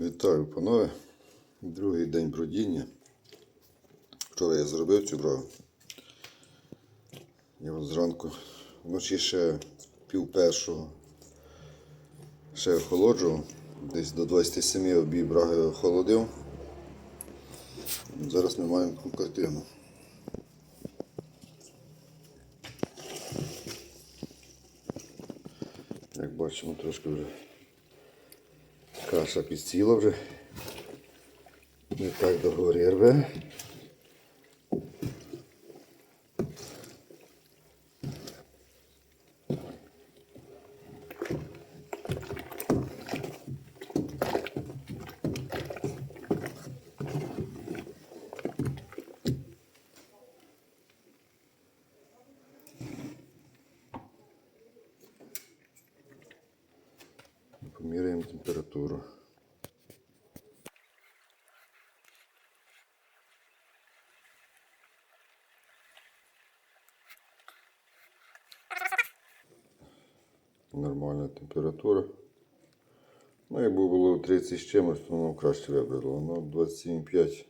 Вітаю, панове. Другий день бродіння. Вчора я зробив цю брову. І от зранку вночі ще пів першого ще охолоджував. Десь до 27 обій браги охолодив. Зараз ми маємо картину. Як бачимо, трошки вже каша підсіла вже. Не так догорі рве. Поміряємо температуру. Нормальна температура. Ну, якби було 30 з чимось, то воно краще вибрало. Воно 27,5.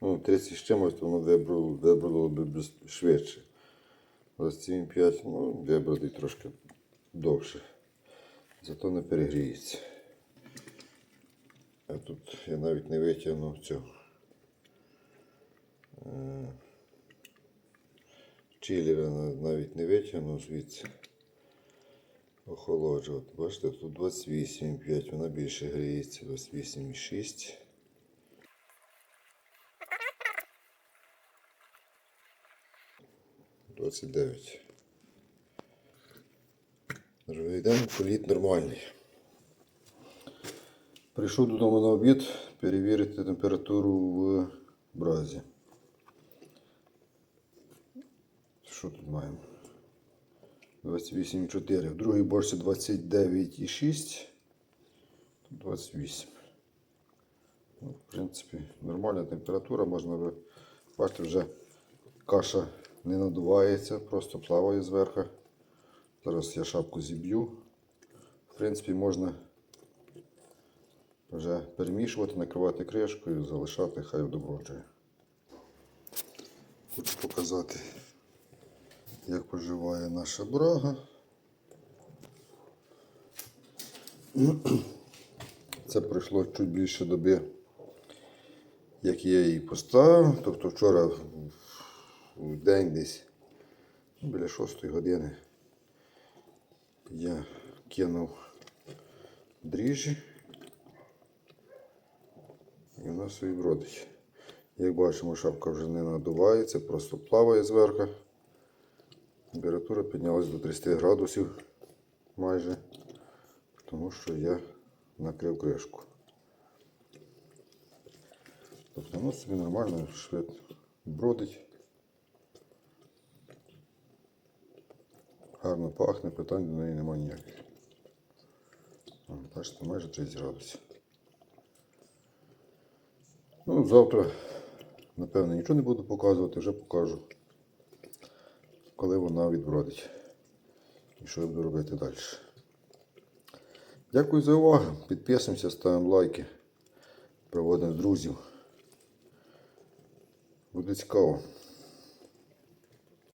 Ну, 30 з чимось, то воно вибрало би швидше. 27,5, ну, вибрати трошки довше. Зато не перегріється. А тут я навіть не витягнув цю. е, Чилера навіть не витягнув звідси. Охолоджувати. Бачите, тут 28,5, вона більше гріється, 28,6. Двадцять дев'ять. Другий політ нормальний. Прийшов додому на обід перевірити температуру в бразі. Що тут маємо? 28,4. В другій борщі 29,6. 28. Ну, в принципі, нормальна температура, можна бачите, вже каша не надувається, просто плаває зверху. Зараз я шапку зіб'ю. В принципі, можна вже перемішувати, накривати кришкою, залишати, хай доброджує. Хочу показати, як поживає наша брага. Це пройшло чуть більше доби, як я її поставив. Тобто вчора в- в день десь ну, біля 6 години я кинув дріжджі. І вона собі бродить. Як бачимо, шапка вже не надувається, просто плаває зверху. Температура піднялась до 30 градусів майже, тому що я накрив кришку. Тобто воно собі нормально швидко бродить. Гарно пахне, питань до неї немає ніяких. Бачите, майже 30 градусів. Ну, завтра, напевно, нічого не буду показувати, вже покажу, коли вона відбродить. І що я буду робити далі. Дякую за увагу. Підписуємося, ставимо лайки, проводимо з друзів. Буде цікаво.